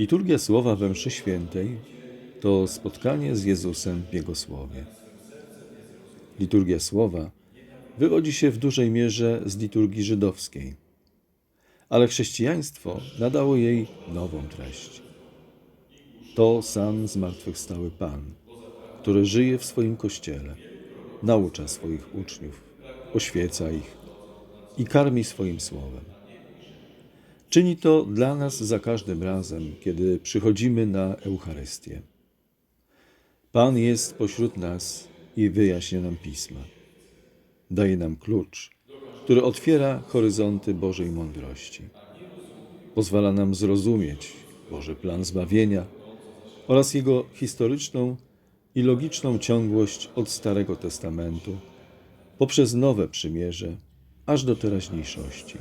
Liturgia Słowa we mszy świętej to spotkanie z Jezusem w Jego Słowie. Liturgia Słowa wywodzi się w dużej mierze z liturgii żydowskiej, ale chrześcijaństwo nadało jej nową treść. To sam zmartwychwstały Pan, który żyje w swoim Kościele, naucza swoich uczniów, oświeca ich i karmi swoim Słowem. Czyni to dla nas za każdym razem, kiedy przychodzimy na Eucharystię. Pan jest pośród nas i wyjaśnia nam pisma. Daje nam klucz, który otwiera horyzonty Bożej mądrości. Pozwala nam zrozumieć Boży plan zbawienia oraz jego historyczną i logiczną ciągłość od Starego Testamentu poprzez nowe przymierze aż do teraźniejszości.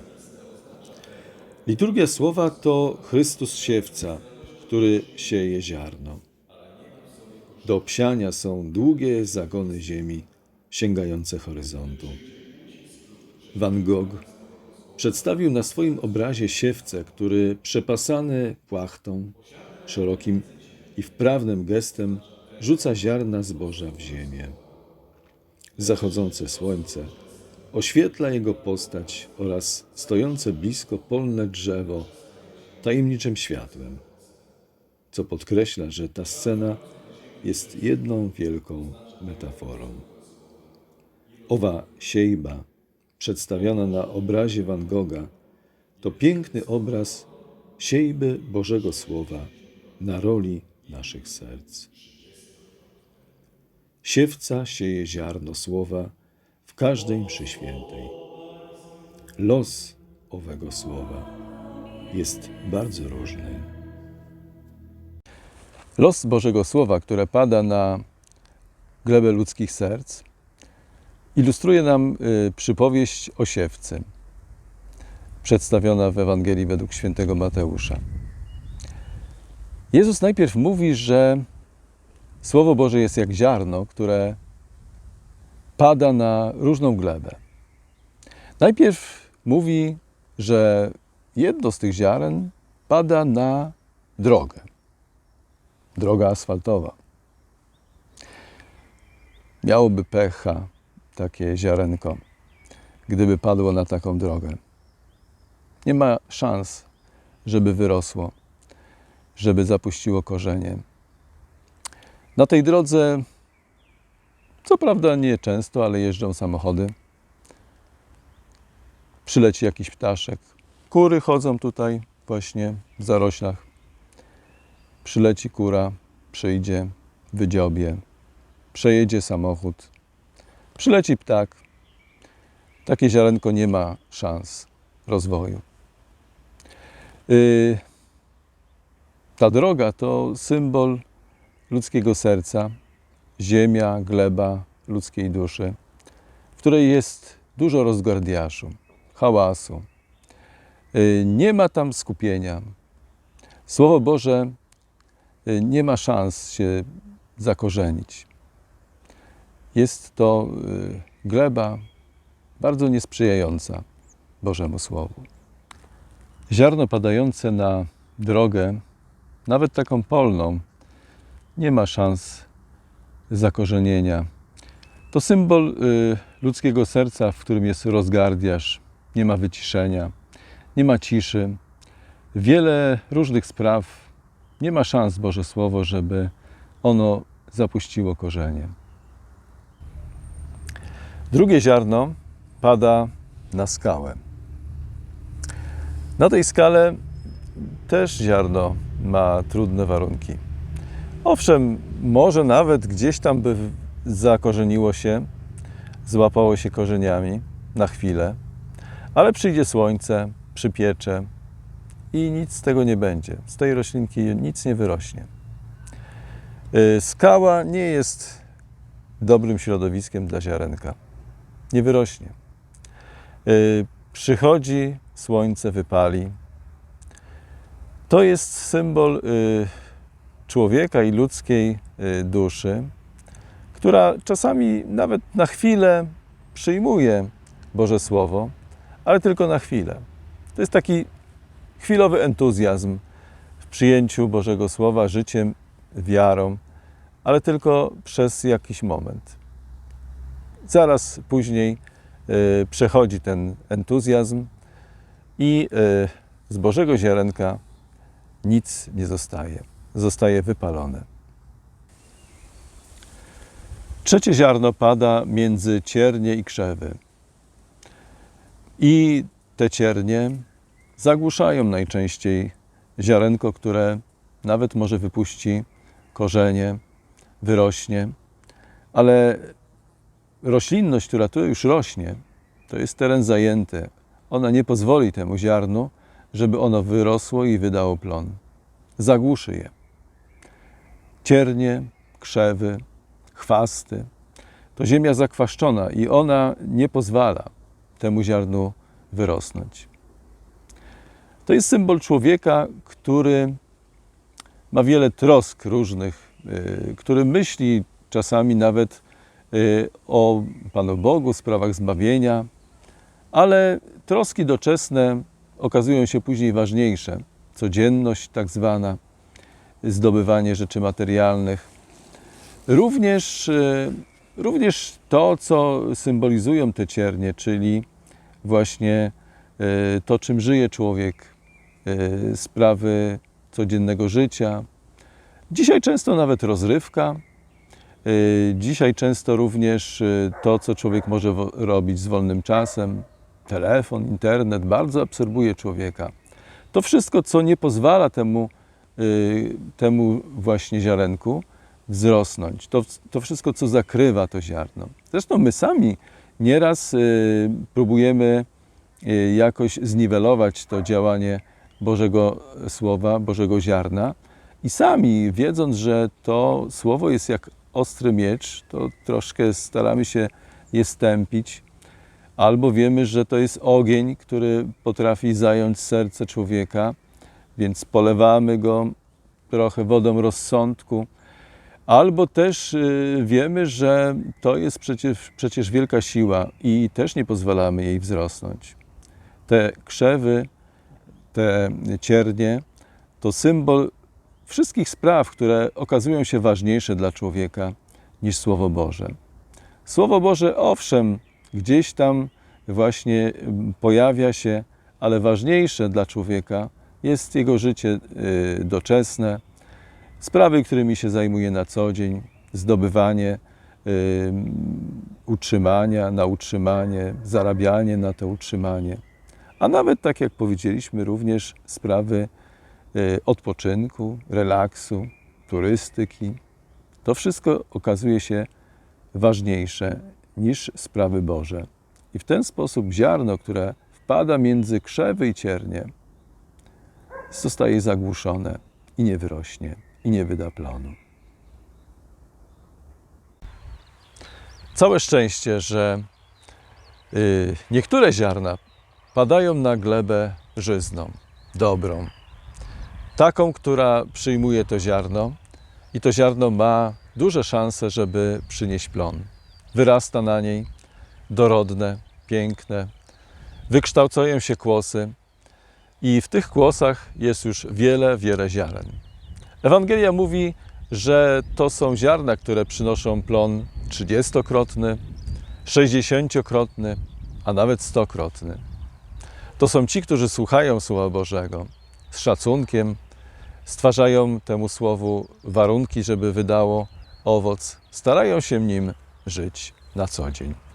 Liturgia Słowa to Chrystus siewca, który sieje ziarno. Do obsiania są długie zagony ziemi, sięgające horyzontu. Van Gogh przedstawił na swoim obrazie siewcę, który przepasany płachtą, szerokim i wprawnym gestem rzuca ziarna zboża w ziemię. Zachodzące słońce oświetla jego postać oraz stojące blisko polne drzewo tajemniczym światłem, co podkreśla, że ta scena jest jedną wielką metaforą. Owa siejba, przedstawiona na obrazie Van Gogha, to piękny obraz siejby Bożego Słowa na roli naszych serc. Siewca sieje ziarno słowa każdej mszy świętej. Los owego słowa jest bardzo różny. Los Bożego Słowa, które pada na glebę ludzkich serc, ilustruje nam y, przypowieść o siewcy, przedstawiona w Ewangelii według świętego Mateusza. Jezus najpierw mówi, że Słowo Boże jest jak ziarno, które pada na różną glebę. Najpierw mówi, że jedno z tych ziaren pada na drogę droga asfaltowa. Miałoby pecha takie ziarenko, gdyby padło na taką drogę. Nie ma szans, żeby wyrosło, żeby zapuściło korzenie. Na tej drodze, co prawda nie często, ale jeżdżą samochody. Przyleci jakiś ptaszek. Kury chodzą tutaj właśnie w zaroślach przyleci kura, przyjdzie, wydziobie, przejedzie samochód, przyleci ptak. Takie ziarenko nie ma szans rozwoju. Yy, ta droga to symbol ludzkiego serca, ziemia, gleba ludzkiej duszy, w której jest dużo rozgardiaszu, hałasu. Yy, nie ma tam skupienia. Słowo Boże Y, nie ma szans się zakorzenić. Jest to y, gleba bardzo niesprzyjająca Bożemu Słowu. Ziarno padające na drogę, nawet taką polną, nie ma szans zakorzenienia. To symbol y, ludzkiego serca, w którym jest rozgardiaż, nie ma wyciszenia, nie ma ciszy. Wiele różnych spraw nie ma szans Boże Słowo, żeby ono zapuściło korzenie. Drugie ziarno pada na skałę. Na tej skale też ziarno ma trudne warunki. Owszem, może nawet gdzieś tam by zakorzeniło się, złapało się korzeniami na chwilę, ale przyjdzie słońce, przypiecze, i nic z tego nie będzie. Z tej roślinki nic nie wyrośnie. Y, skała nie jest dobrym środowiskiem dla ziarenka. Nie wyrośnie. Y, przychodzi, słońce wypali. To jest symbol y, człowieka i ludzkiej duszy, która czasami nawet na chwilę przyjmuje Boże Słowo, ale tylko na chwilę. To jest taki chwilowy entuzjazm, przyjęciu Bożego Słowa, życiem, wiarą, ale tylko przez jakiś moment. Zaraz później y, przechodzi ten entuzjazm i y, z Bożego ziarenka nic nie zostaje. Zostaje wypalone. Trzecie ziarno pada między ciernie i krzewy. I te ciernie zagłuszają najczęściej ziarenko, które nawet może wypuści korzenie, wyrośnie, ale roślinność, która tu już rośnie, to jest teren zajęty. Ona nie pozwoli temu ziarnu, żeby ono wyrosło i wydało plon. Zagłuszy je. Ciernie, krzewy, chwasty. To ziemia zakwaszczona i ona nie pozwala temu ziarnu wyrosnąć. To jest symbol człowieka, który ma wiele trosk różnych, y, który myśli czasami nawet y, o Panu Bogu, sprawach zbawienia, ale troski doczesne okazują się później ważniejsze. Codzienność tak zwana, zdobywanie rzeczy materialnych. Również, y, również to, co symbolizują te ciernie, czyli właśnie y, to, czym żyje człowiek, y, sprawy codziennego życia. Dzisiaj często nawet rozrywka. Dzisiaj często również to, co człowiek może robić z wolnym czasem, telefon, internet, bardzo absorbuje człowieka. To wszystko, co nie pozwala temu, temu właśnie ziarenku wzrosnąć. To, to wszystko, co zakrywa to ziarno. Zresztą my sami nieraz y, próbujemy y, jakoś zniwelować to działanie Bożego Słowa, Bożego ziarna i sami, wiedząc, że to Słowo jest jak ostry miecz, to troszkę staramy się je stępić, albo wiemy, że to jest ogień, który potrafi zająć serce człowieka, więc polewamy go trochę wodą rozsądku, albo też y, wiemy, że to jest przecież, przecież wielka siła i też nie pozwalamy jej wzrosnąć. Te krzewy, te ciernie to symbol wszystkich spraw, które okazują się ważniejsze dla człowieka niż Słowo Boże. Słowo Boże, owszem, gdzieś tam właśnie pojawia się, ale ważniejsze dla człowieka jest jego życie y, doczesne, sprawy, którymi się zajmuje na co dzień, zdobywanie y, utrzymania na utrzymanie, zarabianie na to utrzymanie, a nawet, tak jak powiedzieliśmy, również sprawy y, odpoczynku, relaksu, turystyki. To wszystko okazuje się ważniejsze niż sprawy Boże. I w ten sposób ziarno, które wpada między krzewy i ciernie, zostaje zagłuszone i nie wyrośnie, i nie wyda plonu. Całe szczęście, że y, niektóre ziarna padają na glebę żyzną, dobrą, taką, która przyjmuje to ziarno i to ziarno ma duże szanse, żeby przynieść plon. Wyrasta na niej dorodne, piękne, wykształcają się kłosy i w tych kłosach jest już wiele, wiele ziaren. Ewangelia mówi, że to są ziarna, które przynoszą plon trzydziestokrotny, sześćdziesięciokrotny, a nawet stokrotny. To są ci, którzy słuchają Słowa Bożego z szacunkiem, stwarzają temu Słowu warunki, żeby wydało owoc, starają się nim żyć na co dzień.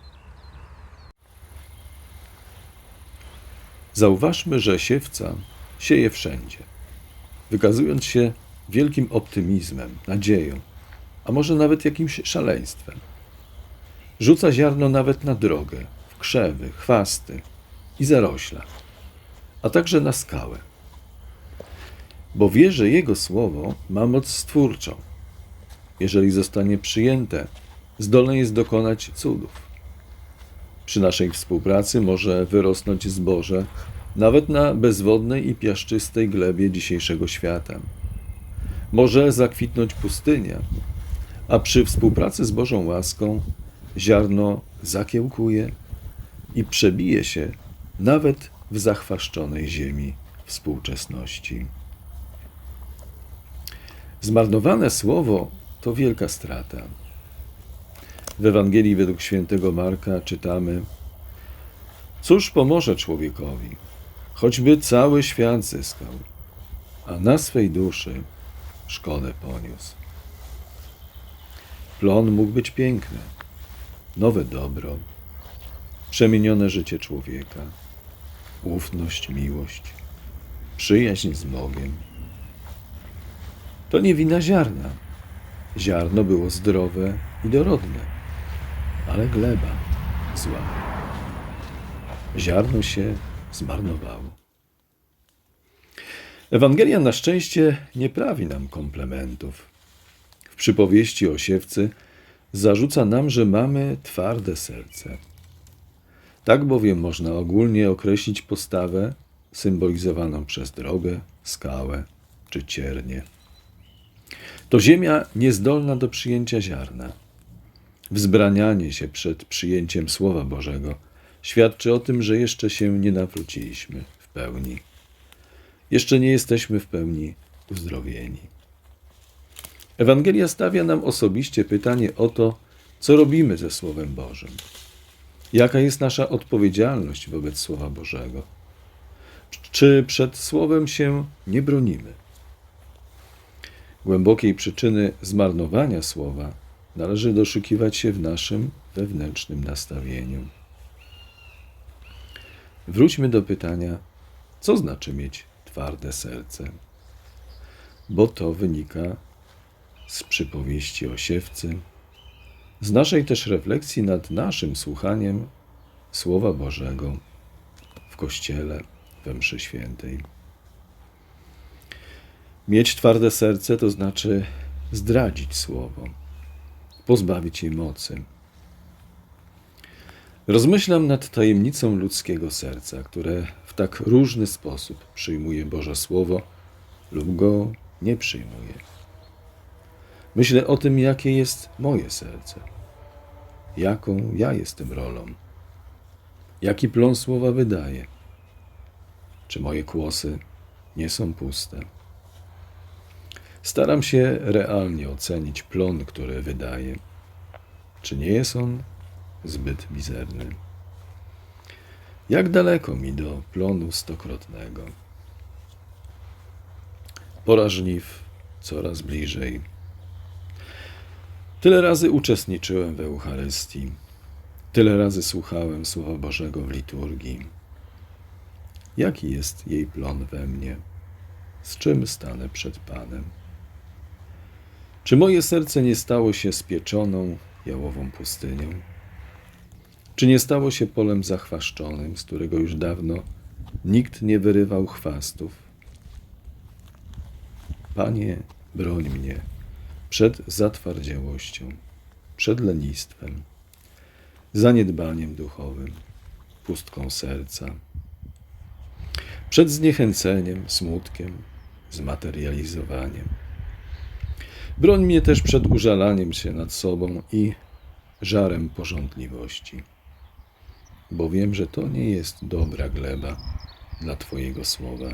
Zauważmy, że siewca sieje wszędzie, wykazując się wielkim optymizmem, nadzieją, a może nawet jakimś szaleństwem. Rzuca ziarno nawet na drogę, w krzewy, chwasty i zarośla, a także na skałę. Bo wie, że Jego słowo ma moc stwórczą. Jeżeli zostanie przyjęte, zdolne jest dokonać cudów. Przy naszej współpracy może wyrosnąć zboże nawet na bezwodnej i piaszczystej glebie dzisiejszego świata. Może zakwitnąć pustynia, a przy współpracy z Bożą łaską ziarno zakiełkuje i przebije się nawet w zachwaszczonej ziemi współczesności. Zmarnowane słowo to wielka strata. W Ewangelii według świętego Marka czytamy: Cóż pomoże człowiekowi, choćby cały świat zyskał, a na swej duszy szkodę poniósł. Plon mógł być piękny, nowe dobro, przemienione życie człowieka, ufność, miłość, przyjaźń z Bogiem. To nie wina ziarna. Ziarno było zdrowe i dorodne, ale gleba zła. Ziarno się zmarnowało. Ewangelia na szczęście nie prawi nam komplementów. W przypowieści o siewcy zarzuca nam, że mamy twarde serce. Tak bowiem można ogólnie określić postawę symbolizowaną przez drogę, skałę czy ciernie. To ziemia niezdolna do przyjęcia ziarna. Wzbranianie się przed przyjęciem Słowa Bożego świadczy o tym, że jeszcze się nie nawróciliśmy w pełni. Jeszcze nie jesteśmy w pełni uzdrowieni. Ewangelia stawia nam osobiście pytanie o to, co robimy ze Słowem Bożym. Jaka jest nasza odpowiedzialność wobec Słowa Bożego? Czy przed Słowem się nie bronimy? Głębokiej przyczyny zmarnowania Słowa należy doszukiwać się w naszym wewnętrznym nastawieniu. Wróćmy do pytania, co znaczy mieć twarde serce? Bo to wynika z przypowieści o siewcy, z naszej też refleksji nad naszym słuchaniem Słowa Bożego w Kościele, we mszy świętej. Mieć twarde serce to znaczy zdradzić Słowo, pozbawić jej mocy. Rozmyślam nad tajemnicą ludzkiego serca, które w tak różny sposób przyjmuje Boże Słowo lub go nie przyjmuje. Myślę o tym, jakie jest moje serce, jaką ja jestem rolą, jaki plon słowa wydaje, czy moje kłosy nie są puste. Staram się realnie ocenić plon, który wydaje, czy nie jest on zbyt mizerny. Jak daleko mi do plonu stokrotnego? Pora żniw coraz bliżej. Tyle razy uczestniczyłem w Eucharystii, tyle razy słuchałem Słowa Bożego w liturgii. Jaki jest jej plon we mnie? Z czym stanę przed Panem? Czy moje serce nie stało się spieczoną, jałową pustynią? Czy nie stało się polem zachwaszczonym, z którego już dawno nikt nie wyrywał chwastów? Panie, broń mnie przed zatwardziałością, przed lenistwem, zaniedbaniem duchowym, pustką serca, przed zniechęceniem, smutkiem, zmaterializowaniem. Broń mnie też przed użalaniem się nad sobą i żarem porządliwości, bo wiem, że to nie jest dobra gleba dla Twojego słowa.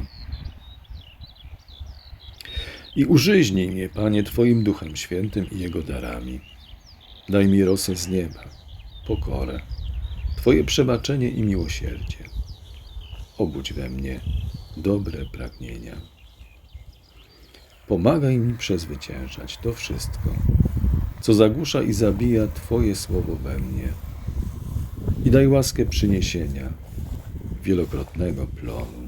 I użyźnij mnie, Panie, Twoim Duchem Świętym i Jego darami. Daj mi rosę z nieba, pokorę, Twoje przebaczenie i miłosierdzie. Obudź we mnie dobre pragnienia. Pomagaj mi przezwyciężać to wszystko, co zagłusza i zabija Twoje słowo we mnie. I daj łaskę przyniesienia wielokrotnego plonu.